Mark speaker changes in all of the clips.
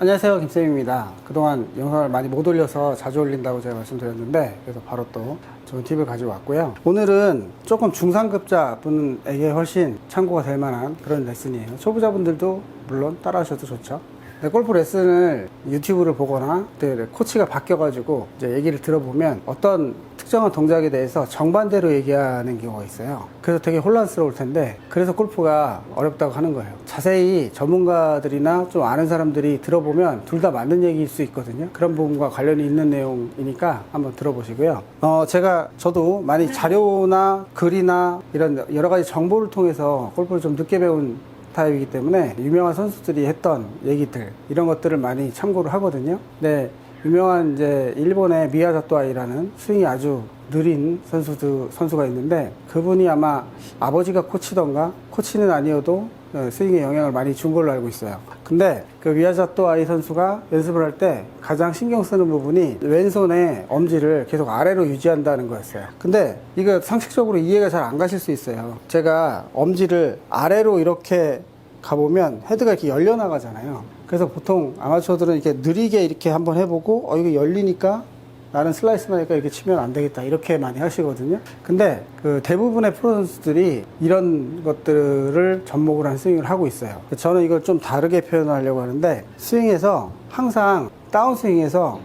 Speaker 1: 안녕하세요 김쌤입니다. 그동안 영상을 많이 못 올려서 자주 올린다고 제가 말씀드렸는데 그래서 바로 또 좋은 팁을 가지고 왔고요. 오늘은 조금 중상급자 분에게 훨씬 참고가 될 만한 그런 레슨이에요. 초보자분들도 물론 따라 하셔도 좋죠. 네, 골프 레슨을 유튜브를 보거나 코치가 바뀌어가지고 얘기를 들어보면 어떤 특정한 동작에 대해서 정반대로 얘기하는 경우가 있어요. 그래서 되게 혼란스러울 텐데 그래서 골프가 어렵다고 하는 거예요. 자세히 전문가들이나 좀 아는 사람들이 들어보면 둘 다 맞는 얘기일 수 있거든요. 그런 부분과 관련이 있는 내용이니까 한번 들어보시고요. 어, 제가 저도 많이 자료나 글이나 이런 여러 가지 정보를 통해서 골프를 좀 늦게 배운 타입이기 때문에 유명한 선수들이 했던 얘기들 이런 것들을 많이 참고를 하거든요. 네, 유명한 이제 일본의 미야자토 아이라는 스윙이 아주 느린 선수도 선수가 있는데 그분이 아마 아버지가 코치던가 코치는 아니어도 어, 스윙에 영향을 많이 준 걸로 알고 있어요. 근데 그 미야자토 아이 선수가 연습을 할 때 가장 신경 쓰는 부분이 왼손의 엄지를 계속 아래로 유지한다는 거였어요. 근데 이거 상식적으로 이해가 잘 안 가실 수 있어요. 제가 엄지를 아래로 이렇게 가보면 헤드가 이렇게 열려 나가잖아요. 그래서 보통 아마추어들은 이렇게 느리게 이렇게 한번 해보고 어 이거 열리니까 나는 슬라이스만 하니까 이렇게 치면 안 되겠다 이렇게 많이 하시거든요. 근데 그 대부분의 프로 선수들이 이런 것들을 접목을 한 스윙을 하고 있어요. 저는 이걸 좀 다르게 표현하려고 하는데 스윙에서 항상 다운 스윙에서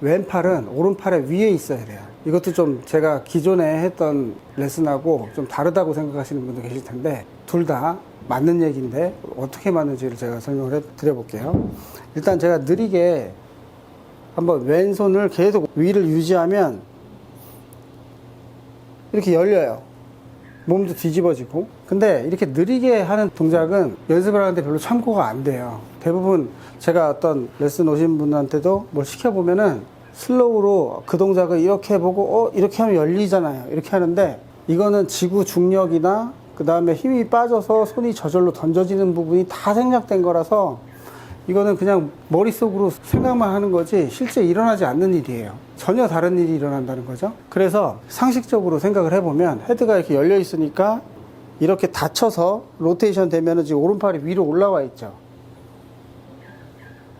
Speaker 1: 왼팔은 오른팔의 위에 있어야 돼요. 이것도 좀 제가 기존에 했던 레슨하고 좀 다르다고 생각하시는 분도 계실 텐데 둘 다 맞는 얘기인데 어떻게 맞는지를 제가 설명을 해 드려볼게요. 일단 제가 느리게 한번 왼손을 계속 위를 유지하면 이렇게 열려요. 몸도 뒤집어지고. 근데 이렇게 느리게 하는 동작은 연습을 하는데 별로 참고가 안 돼요. 대부분 제가 어떤 레슨 오신 분한테도 뭘 시켜보면은 슬로우로 그 동작을 이렇게 해보고, 어, 이렇게 하면 열리잖아요. 이렇게 하는데 이거는 지구 중력이나 그 다음에 힘이 빠져서 손이 저절로 던져지는 부분이 다 생략된 거라서 이거는 그냥 머릿속으로 생각만 하는 거지 실제 일어나지 않는 일이에요. 전혀 다른 일이 일어난다는 거죠. 그래서 상식적으로 생각을 해보면 헤드가 이렇게 열려 있으니까 이렇게 닫혀서 로테이션 되면은 지금 오른팔이 위로 올라와 있죠.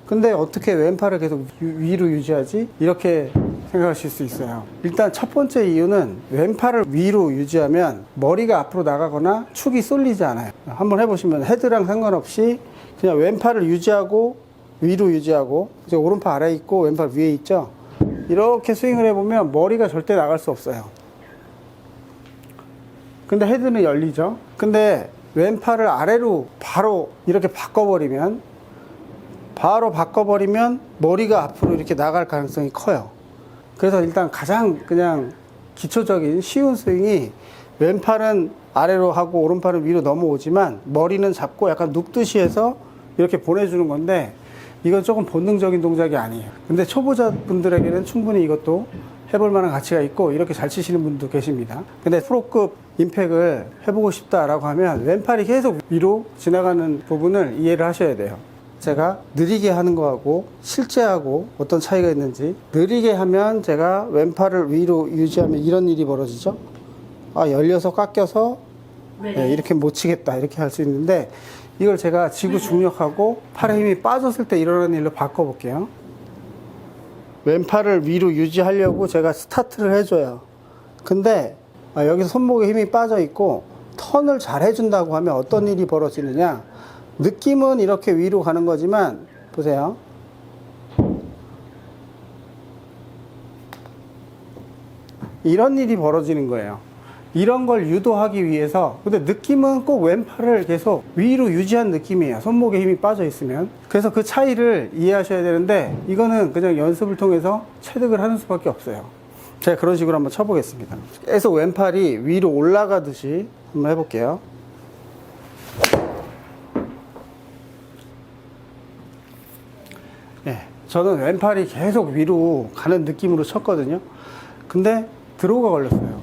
Speaker 1: 근데 어떻게 왼팔을 계속 유- 위로 유지하지? 이렇게 생각하실 수 있어요. 일단 첫 번째 이유는 왼팔을 위로 유지하면 머리가 앞으로 나가거나 축이 쏠리지 않아요. 한번 해보시면 헤드랑 상관없이 그냥 왼팔을 유지하고 위로 유지하고 이제 오른팔 아래 있고 왼팔 위에 있죠. 이렇게 스윙을 해보면 머리가 절대 나갈 수 없어요. 근데 헤드는 열리죠. 근데 왼팔을 아래로 바로 이렇게 바꿔버리면 바로 바꿔버리면 머리가 앞으로 이렇게 나갈 가능성이 커요. 그래서 일단 가장 그냥 기초적인 쉬운 스윙이 왼팔은 아래로 하고 오른팔은 위로 넘어오지만 머리는 잡고 약간 눕듯이 해서 이렇게 보내주는 건데 이건 조금 본능적인 동작이 아니에요. 근데 초보자분들에게는 충분히 이것도 해볼 만한 가치가 있고 이렇게 잘 치시는 분도 계십니다. 근데 프로급 임팩을 해보고 싶다라고 하면 왼팔이 계속 위로 지나가는 부분을 이해를 하셔야 돼요. 제가 느리게 하는 거하고 실제하고 어떤 차이가 있는지 느리게 하면 제가 왼팔을 위로 유지하면 이런 일이 벌어지죠. 아 열려서 깎여서 네, 이렇게 못 치겠다 이렇게 할 수 있는데 이걸 제가 지구 중력하고 팔의 힘이 빠졌을 때 일어나는 일로 바꿔볼게요. 왼팔을 위로 유지하려고 제가 스타트를 해줘요. 근데 아, 여기서 손목에 힘이 빠져 있고 턴을 잘 해준다고 하면 어떤 일이 벌어지느냐? 느낌은 이렇게 위로 가는 거지만 보세요. 이런 일이 벌어지는 거예요. 이런 걸 유도하기 위해서 근데 느낌은 꼭 왼팔을 계속 위로 유지한 느낌이에요. 손목에 힘이 빠져 있으면. 그래서 그 차이를 이해하셔야 되는데 이거는 그냥 연습을 통해서 체득을 하는 수밖에 없어요. 제가 그런 식으로 한번 쳐보겠습니다. 계속 왼팔이 위로 올라가듯이 한번 해볼게요. 저는 왼팔이 계속 위로 가는 느낌으로 쳤거든요. 근데 드로우가 걸렸어요.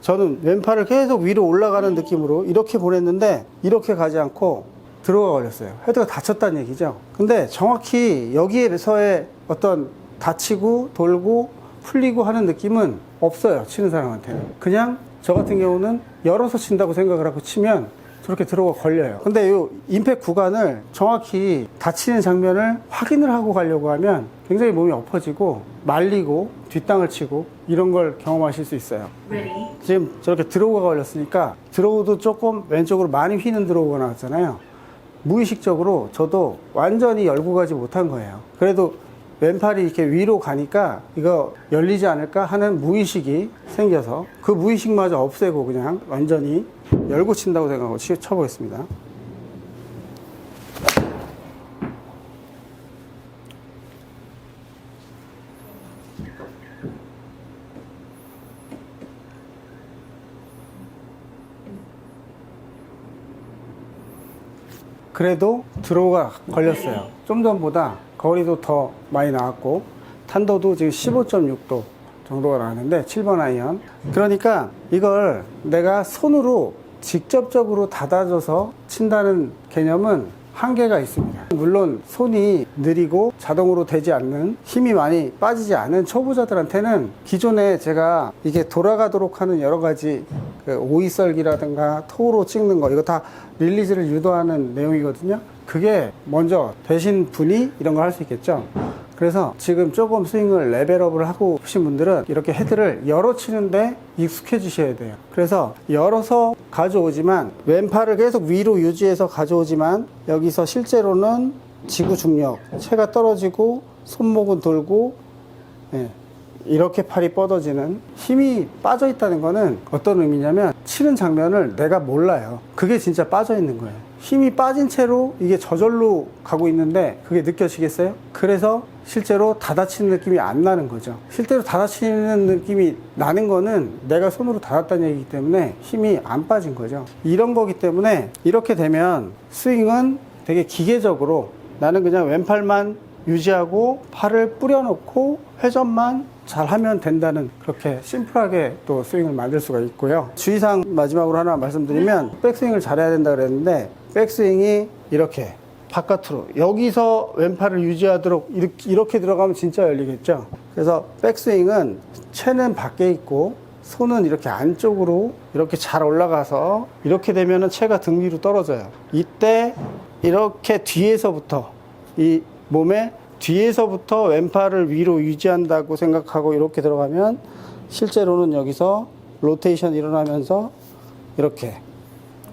Speaker 1: 저는 왼팔을 계속 위로 올라가는 느낌으로 이렇게 보냈는데 이렇게 가지 않고 드로우가 걸렸어요. 헤드가 다쳤다는 얘기죠. 근데 정확히 여기에서의 어떤 다치고 돌고 풀리고 하는 느낌은 없어요. 치는 사람한테는. 그냥 저 같은 경우는 열어서 친다고 생각을 하고 치면 저렇게 들어가 걸려요. 근데 이 임팩 구간을 정확히 다치는 장면을 확인을 하고 가려고 하면 굉장히 몸이 엎어지고 말리고 뒷땅을 치고 이런 걸 경험하실 수 있어요.
Speaker 2: Ready.
Speaker 1: 지금 저렇게 드로우가 걸렸으니까 드로우도 조금 왼쪽으로 많이 휘는 드로우가 나왔잖아요. 무의식적으로 저도 완전히 열고 가지 못한 거예요. 그래도 왼팔이 이렇게 위로 가니까 이거 열리지 않을까 하는 무의식이 생겨서 그 무의식마저 없애고 그냥 완전히 열고 친다고 생각하고 치- 쳐보겠습니다. 그래도 드로우가 걸렸어요. 좀 전보다 거리도 더 많이 나왔고 탄도도 지금 15.6도 정도가 나왔는데 7번 아이언. 그러니까 이걸 내가 손으로 직접적으로 닫아줘서 친다는 개념은 한계가 있습니다. 물론 손이 느리고 자동으로 되지 않는 힘이 많이 빠지지 않은 초보자들한테는 기존에 제가 이게 돌아가도록 하는 여러 가지 그 오이 썰기라든가 토로 찍는 거 이거 다 릴리즈를 유도하는 내용이거든요. 그게 먼저 되신 분이 이런 걸 할 수 있겠죠. 그래서 지금 조금 스윙을 레벨업을 하고 싶으신 분들은 이렇게 헤드를 열어 치는데 익숙해지셔야 돼요. 그래서 열어서 가져오지만 왼팔을 계속 위로 유지해서 가져오지만 여기서 실제로는 지구 중력, 체가 떨어지고 손목은 돌고 예, 이렇게 팔이 뻗어지는 힘이 빠져 있다는 거는 어떤 의미냐면 치는 장면을 내가 몰라요. 그게 진짜 빠져 있는 거예요. 힘이 빠진 채로 이게 저절로 가고 있는데 그게 느껴지겠어요? 그래서 실제로 닫아치는 느낌이 안 나는 거죠. 실제로 닫아치는 느낌이 나는 거는 내가 손으로 닫았다는 얘기이기 때문에 힘이 안 빠진 거죠. 이런 거기 때문에 이렇게 되면 스윙은 되게 기계적으로 나는 그냥 왼팔만 유지하고 팔을 뿌려놓고 회전만 잘 하면 된다는 그렇게 심플하게 또 스윙을 만들 수가 있고요. 주의사항 마지막으로 하나 말씀드리면 백스윙을 잘해야 된다 그랬는데 백스윙이 이렇게 바깥으로 여기서 왼팔을 유지하도록 이렇게, 이렇게 들어가면 진짜 열리겠죠. 그래서 백스윙은 채는 밖에 있고 손은 이렇게 안쪽으로 이렇게 잘 올라가서 이렇게 되면은 채가 등 위로 떨어져요. 이때 이렇게 뒤에서부터 이 몸에 뒤에서부터 왼팔을 위로 유지한다고 생각하고 이렇게 들어가면 실제로는 여기서 로테이션 일어나면서 이렇게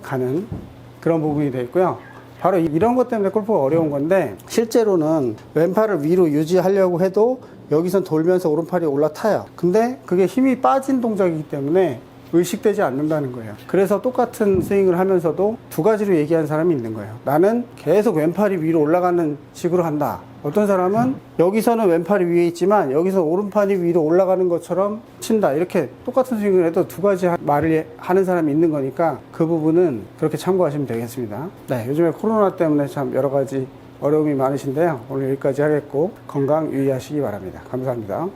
Speaker 1: 가는 그런 부분이 되어 있고요. 바로 이- 이런 것 때문에 골프가 어려운 건데 실제로는 왼팔을 위로 유지하려고 해도 여기선 돌면서 오른팔이 올라타요. 근데 그게 힘이 빠진 동작이기 때문에 의식되지 않는다는 거예요. 그래서 똑같은 스윙을 하면서도 두 가지로 얘기하는 사람이 있는 거예요. 나는 계속 왼팔이 위로 올라가는 식으로 한다. 어떤 사람은 여기서는 왼팔이 위에 있지만 여기서 오른팔이 위로 올라가는 것처럼 친다. 이렇게 똑같은 스윙을 해도 두 가지 하- 말을 하는 사람이 있는 거니까 그 부분은 그렇게 참고하시면 되겠습니다. 네, 요즘에 코로나 때문에 참 여러 가지 어려움이 많으신데요. 오늘 여기까지 하겠고 건강 유의하시기 바랍니다. 감사합니다.